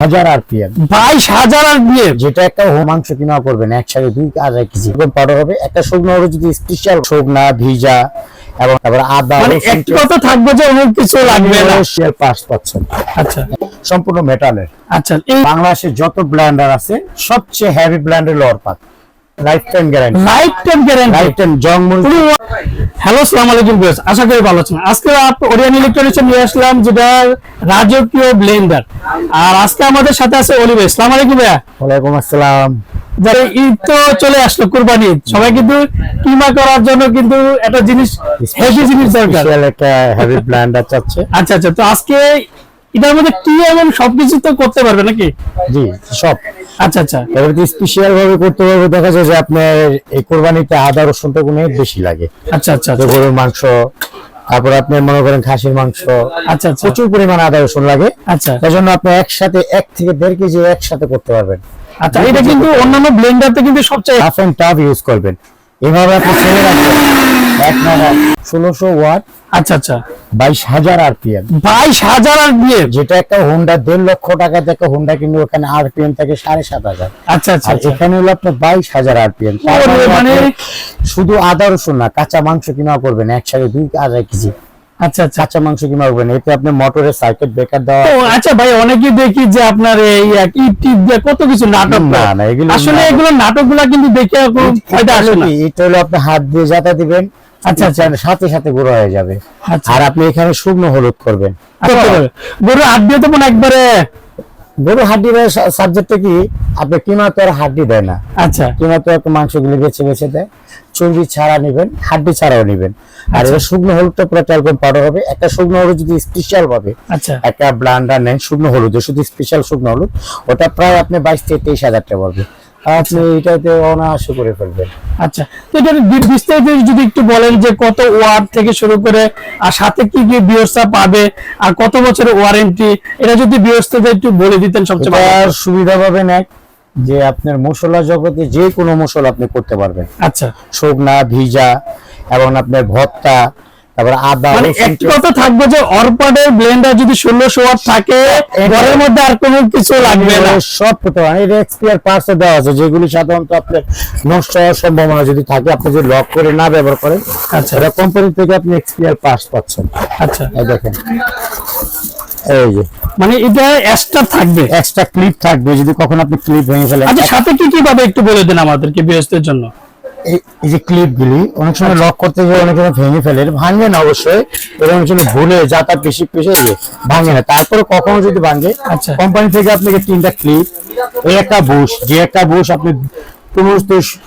হাজার আরপিএম। বাইশ হাজার আর যেটা একটা হো- মাংস কিনা করবেন একসাথে দুই আড়াই কেজি। পাউডার হবে একটা শুকনো হবে যদি স্পেশাল শুকনা ভিজা এবং তারপর আদা মানে একটু কথা থাকবে যে অনেক কিছু লাগবে না। শেয়ার পাস পাচ্ছেন আচ্ছা। সম্পূর্ণ মেটালের আচ্ছা এই বাংলাদেশের যত ব্ল্যান্ডার আছে সবচেয়ে হেভি ব্ল্যান্ডের লোয়ার পাক life time guarantee life time guarantee life time জংমুল hello সালাম আলাইকুম ভিউয়ার্স আশা করি ভালো আছেন। আজকে আপ- ওরিয়ান নিয়ে আসলাম যেটা রাজকীয় ব্লেন্ডার আর আজকে আমাদের সাথে আছে অলি ভাই সালাম আলাইকুম ভাইয়া। ওয়ালাইকুম আসসালাম। যারা ঈদ তো চলে আসলো কুরবানি সবাই কিন্তু কিমা করার জন্য কিন্তু একটা জিনিস হেভি জিনিস দরকার। স্পেশাল একটা হেভি ব্ল্যান্ডার চাচ্ছে। আচ্ছা আচ্ছা তো আজকে এটার মধ্যে কি এমন সবকিছু তো করতে পারবে নাকি? জি সব। আচ্ছা আচ্ছা। এবার স্পেশাল ভাবে করতে পারবে দেখা যায় যে আপনার এই কোরবানিতে আদা রসুনটা কোনো বেশি লাগে। আচ্ছা আচ্ছা তো গরুর মাংস তারপর আপনি মনে করেন খাসির মাংস আচ্ছা আচ্ছা। প্রচুর পরিমাণ আদা রসুন লাগে। আচ্ছা। তার জন্য আপনি একসাথে এক থেকে দেড় কেজি একসাথে করতে পারবেন। আচ্ছা এটা কিন্তু অন্যান্য ব্লেন্ডারতে কিন্তু সবচেয়ে হাফ এন্ড টাফ ইউজ করবেন। এভাবে আপনি ছেড়ে রাখবেন। এক নাগাদ ষোলোশো ওয়াট আচ্ছা আচ্ছা। বাইশ হাজার আরপিএম। বাইশ হাজার আর যেটা একটা হোন্ডা দেড় লক্ষ টাকা থেকে হোন্ডা কিন্তু ওখানে আরপিএম থাকে সাড়ে সাত হাজার। আচ্ছা আচ্ছা। এখানে হলো আপনার বাইশ হাজার আরপিএম। মানে- শুধু আদা রসুন না কাঁচা মাংস কিনা করবেন একসাথে দুই আড়াই কেজি। আচ্ছা আচ্ছা। কাঁচা মাংস এতে আপনি মোটরের সার্কিট ব্রেকার দেওয়া আচ্ছা ভাই অনেকেই দেখি যে আপনার এই এক ইট টিপ দিয়ে কত কিছু নাটক না। না, এগুলো আসলে নাটক। এগুলো নাটকগুলা কিন্তু দেখে কোনো ফায়দা আসে না। এটা হলো আপনি হাত দিয়ে যাতা দিবেন আচ্ছা, আচ্ছা। আচ্ছা সাথে সাথে গুঁড়ো হয়ে যাবে। আচ্ছা। আর আপনি এখানে শুকনো হলুদ করবেন। করতে পারবে। গরু হাত দিয়ে তো মনে একবারে গরু হাড্ডি সাবজেক্টটা কি? আপনি কিমা তো আর হাড্ডি দেয় না। আচ্ছা। কিমা তো মাংসগুলো বেছে বেছে দেয়। চর্বি ছাড়া নেবেন হাড্ডি ছাড়াও নেবেন। আর এটা শুকনো হলুদটা পুরো ট্যালকম পাউডার হবে। একটা শুকনো হলুদ যদি স্পেশাল ভাবে আচ্ছা। একটা ব্লান্ডার নেন শুকনো হলুদ। শুধু স্পেশাল শুকনো হলুদ। ওটা প্রায় আপনি বাইশ থেকে তেইশ হাজার টাকা পড়বে আপনি এটাতে অনায়াসে করে ফেলবেন। আচ্ছা তো এটার বিস্তারিত যদি একটু বলেন যে কত ওয়াট থেকে শুরু করে আর সাথে কি কি ব্যবস্থা পাবে আর কত বছরের ওয়ারেন্টি এটা যদি ব্যবস্থা একটু বলে দিতেন সবচেয়ে ভালো সুবিধা পাবেন এক যে আপনার মশলা জগতে যে কোনো মশলা আপনি করতে পারবেন। আচ্ছা। শুকনা ভিজা এবং আপনার ভর্তা তারপর আদা মানে একটু কথা থাকবে যে অরপাডের ব্লেন্ডার যদি ষোলোশো ওয়াট থাকে ঘরের মধ্যে আর কোনো কিছু লাগবে না। সব পারেন এটা এক্সপিয়ার পার্টস দেওয়া আছে যেগুলি সাধারণত আপনার নষ্ট হওয়ার সম্ভাবনা যদি থাকে আপনি যদি লক করে না ব্যবহার করেন আচ্ছা। এটা কোম্পানি থেকে আপনি এক্সপিয়ার পার্টস পাচ্ছেন। আচ্ছা। এই দেখেন। এই যে। মানে এটা এক্সট্রা থাকবে? এক্সট্রা ক্লিপ থাকবে যদি কখন আপনি ক্লিপ ভেঙে ফেলেন। আচ্ছা সাথে কি কি পাবে একটু বলে দেন আমাদেরকে বিএসদের জন্য। এই- যে ক্লিপ গুলি অনেক সময়। লক করতে গিয়ে অনেক সময় ভেঙে ফেলে ভাঙে ভাঙবে না অবশ্যই এটা অনেক সময় ভুলে যাতা পেশি পেশে ভাঙে না তারপরে কখনো যদি ভাঙে আচ্ছা। কোম্পানি থেকে আপনাকে তিনটা ক্লিপ ওই একটা বুশ যে একটা বুশ আপনি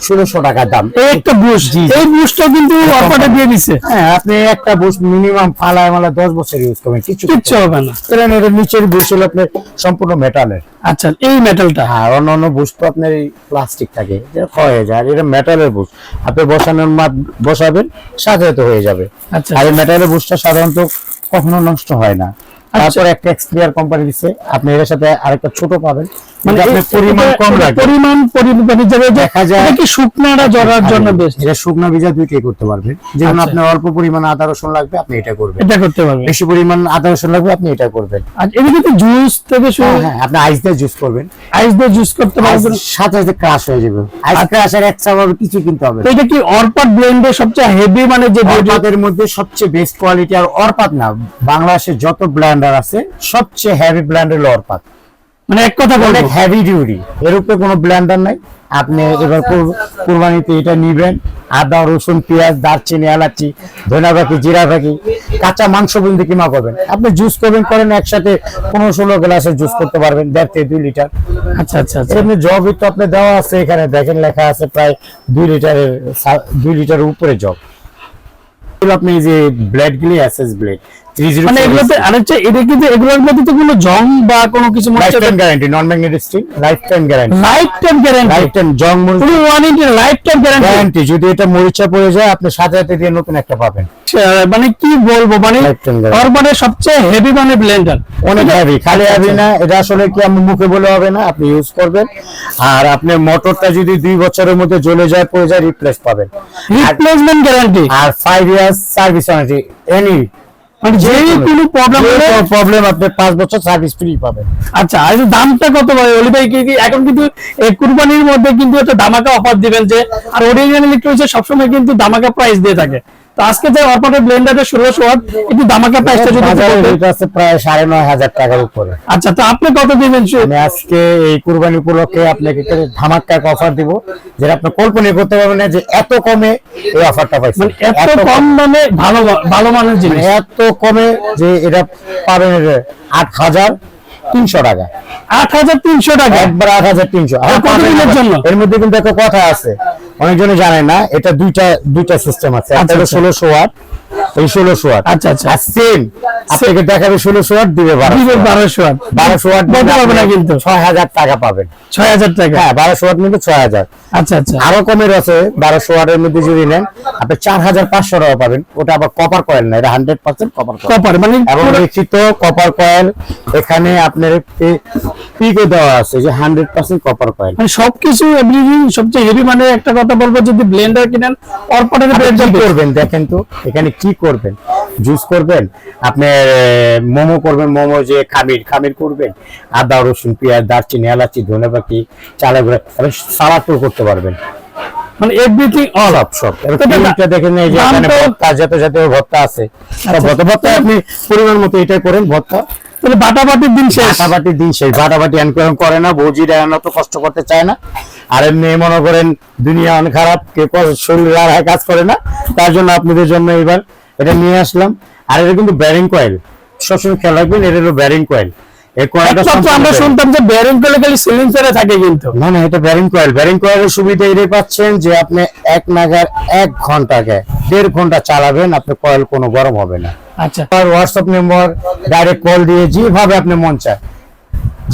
ষোলোশো টাকার দাম। একটা বুশ। এই বুশটা কিন্তু অরপাডে দিয়ে দিছে। হ্যাঁ আপনি একটা বুশ মিনিমাম ফালায় মালা দশ বছর ইউজ করবেন কিছু কিচ্ছু হবে না। কারণ এটা নিচের বুশ হলো আপনার সম্পূর্ণ মেটালের আচ্ছা এই মেটালটা হ্যাঁ অন্য অন্য বুশ তো আপনার এই প্লাস্টিক থাকে। হয়ে যায় আর এটা মেটালের বুশ। আপনি বসানোর মাপ বসাবেন সাথে হয়ে যাবে। আচ্ছা। আর এই মেটালের বুশটা সাধারণত কখনো নষ্ট হয় না। তারপর একটা এক্সপিয়ার কোম্পানি দিচ্ছে আপনি এর সাথে আরেকটা ছোট পাবেন। মানে পরিমাণ কম এটা পরিমাণ পরিমাণ দেখা যায়- কি শুকনাটা জড়ার জন্য বেস্ট এটা শুকনো ভিজা দুইটাই করতে পারবেন যেমন আচ্ছা। আপনার অল্প পরিমাণ আদা রসুন লাগবে আপনি এটা করবেন। এটা করতে পারবে বেশি পরিমাণ আদা রসুন লাগবে আপনি এটা করবেন। আর এদিকে তো জুস থেকে শুরু হ্যাঁ আপনি আইস দিয়ে জুস করবেন। আইস দিয়ে জুস করতে পারবেন। সাথে সাথে ক্রাশ যাবে। আইস ক্রাশের এক্সট্রা ভাবে কিছু কিনতে হবে। এটা কি ব্লেন্ডের সবচেয়ে হেভি মানে যে অরপাতের মধ্যে সবচেয়ে বেস্ট কোয়ালিটি আর অরপাত না বাংলাদেশের যত ব্ল্যান্ডার আছে সবচেয়ে হেভি ব্ল্যান্ডার হলো অরপাত। মানে এক কথা বলব। হেভি ডিউটি এর উপরে কোনো ব্ল্যান্ডার নাই। আপনি এবার কুরবানিতে এটা নিবেন। আদা রসুন পেঁয়াজ দারচিনি এলাচি ধনা পাখি জিরা পাখি কাঁচা মাংস পর্যন্ত কিমা করবেন? আপনি জুস করবেন করেন একসাথে পনেরো ষোলো গ্লাসের জুস করতে পারবেন দেড় থেকে দুই লিটার আচ্ছা আচ্ছা আচ্ছা। এমনি জবই তো আপনি দেওয়া আছে এখানে দেখেন লেখা আছে প্রায় দুই লিটারের দুই লিটারের উপরে জব আপনি যে ব্লেড গুলি এসএস ব্লেড মানে এগুলোতে আরেকটা এটা কিন্তু এগুলোর মধ্যে তো কোনো জং বা কোনো কিছু life time guarantee non magnetic steel life time guarantee life time guarantee life time জং পুরো ওয়ান লাইফ টাইম গ্যারান্টি যদি এটা মরিচা পড়ে যায় আপনি সাথে সাথে দিয়ে নতুন একটা পাবেন। মানে কি বলব মানে ওর মানে সবচেয়ে হেভি মানে ব্লেন্ডার অনেক হেভি খালি হেভি না এটা আসলে কি আমি মুখে বলে হবে না আপনি ইউজ করবেন। আর আপনি মোটরটা যদি দুই বছরের মধ্যে জ্বলে যায় পড়ে যায় রিপ্লেস পাবেন। রিপ্লেসমেন্ট গ্যারান্টি আর five years service warranty any মানে যে কোনো প্রবলেম হলে প্রবলেম আপনি বছর সার্ভিস ফ্রি পাবেন। আচ্ছা আর দামটা কত ভাই? অলি ভাই কি কি- এখন কিন্তু এই কুরবানির মধ্যে কিন্তু একটা দামাকা অফার দিবেন যে আর অরিজিনাল ইলেকট্রনিক্স সবসময় কিন্তু দামাকা প্রাইস দিয়ে থাকে। তো আজকে যে অফারের ব্লেন্ডারের ষোলোশো ওয়াট একটু দামাকা প্রাইসটা যদি আছে প্রায় সাড়ে নয় হাজার টাকার উপরে। আচ্ছা তো আপনি কত দিবেন আমি আজকে এই কুরবানি উপলক্ষে আপনাকে একটা ধামাকা এক অফার দিব যেটা আপনি কল্পনা করতে পারবেন না যে এত কমে এই অফারটা পাইছেন। মানে এত কম দামে ভালো ভালো মানের জিনিস। মানে এত কমে যে এটা পাবেন আট হাজার তিনশো টাকা। আট হাজার তিনশো টাকা? একবার আট হাজার তিনশো? এর মধ্যে কিন্তু একটা কথা আছে। অনেকজনে জানে না এটা দুইটা দুইটা সিস্টেম আছে। একটা আচ্ছা, হলো আচ্ছা। ষোলোশো ওয়াট ষোলোশো ওয়াট আচ্ছা, আচ্ছা। সেম আপনাকে দেখাবে ষোলোশো ওয়াট দিবে দিবে বারোশো ওয়াট বারোশো ওয়াট না কিন্তু। ছয় হাজার টাকা পাবেন। ছয় হাজার টাকা। হ্যাঁ বারোশো ওয়াট মধ্যে ছয় হাজার। আচ্ছা আচ্ছা। আরও কমের আছে বারোশো ওয়াটের মধ্যে যদি নেন আপনি চার হাজার পাঁচশো টাকা পাবেন। ওটা আবার কপার কয়েল না এটা হান্ড্রেড পার্সেন্ট কপার কপার মানে এবং লিখিত কপার কয়েল এখানে আপনার পিকও দেওয়া আছে যে হান্ড্রেড পার্সেন্ট কপার কয়েল মানে সবকিছু এভরিথিং সবচেয়ে হেভি মানে একটা কথা বলব যদি ব্লেন্ডার কিনেন অরপটের আপনি ব্লেন্ডার করবেন দেখেন তো এখানে কি করবেন? জুস করবেন আপনি মোমো করবেন মোমো যে খামির খামির করবেন আদা রসুন পেঁয়াজ দারচিনি এলাচি ধনে পাখি চালে গুঁড়া আপনি সালাদও করতে পারবেন। মানে এভরিথিং অল সব ক্রিমটা দেখেন এই যে এখানে ভর্তা জাতীয় জাতীয় ভর্তা আছে। আচ্ছা। ভর্তা ভর্তা আপনি পরিমাণ মতো এটাই করেন ভর্তা। তাহলে বাটাবাটির দিন শেষ। বাটাবাটির দিন শেষ। বাটাবাটি এনকোয়ার করে না বৌজিরা এমন তো কষ্ট করতে চায় না। আর এমনি মনে করেন, দুনিয়া অনেক খারাপ কষ্ট- শরীর আর কাজ করে না। তার জন্য আপনাদের জন্য এবার এটা নিয়ে আসলাম। আর এটা কিন্তু ব্যারিং কয়েল সবসময় খেয়াল রাখবেন, এটা হলো ব্যারিং কয়েল আমরা শুনতাম যে বেয়ারিং করলে খালি সিলিং ফেরে থাকে কিন্তু। না না এটা ব্যারিং কয়েল ব্যারিং কয়েলের সুবিধা এটাই পাচ্ছেন যে আপনি এক নাগার এক ঘন্টাকে দেড় ঘণ্টা চালাবেন আপনার কয়েল কোনো গরম হবে না। আচ্ছা। আর হোয়াটসঅ্যাপ নম্বর ডাইরেক্ট কল দিয়ে যেভাবে আপনি মন চায়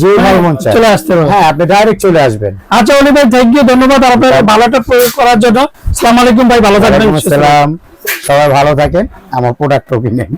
যেভাবে মন চায়। চলে আসতে হ্যাঁ আপনি ডাইরেক্ট চলে আসবেন। আচ্ছা অলি ভাই থ্যাংক ইউ ধন্যবাদ। আপনার ভালোটা প্রয়োগ করার জন্য। আসসালামু আলাইকুম ভাই ভালো থাকবেন আসসালাম। সবাই ভালো থাকেন। আমার প্রোডাক্টও কিনেন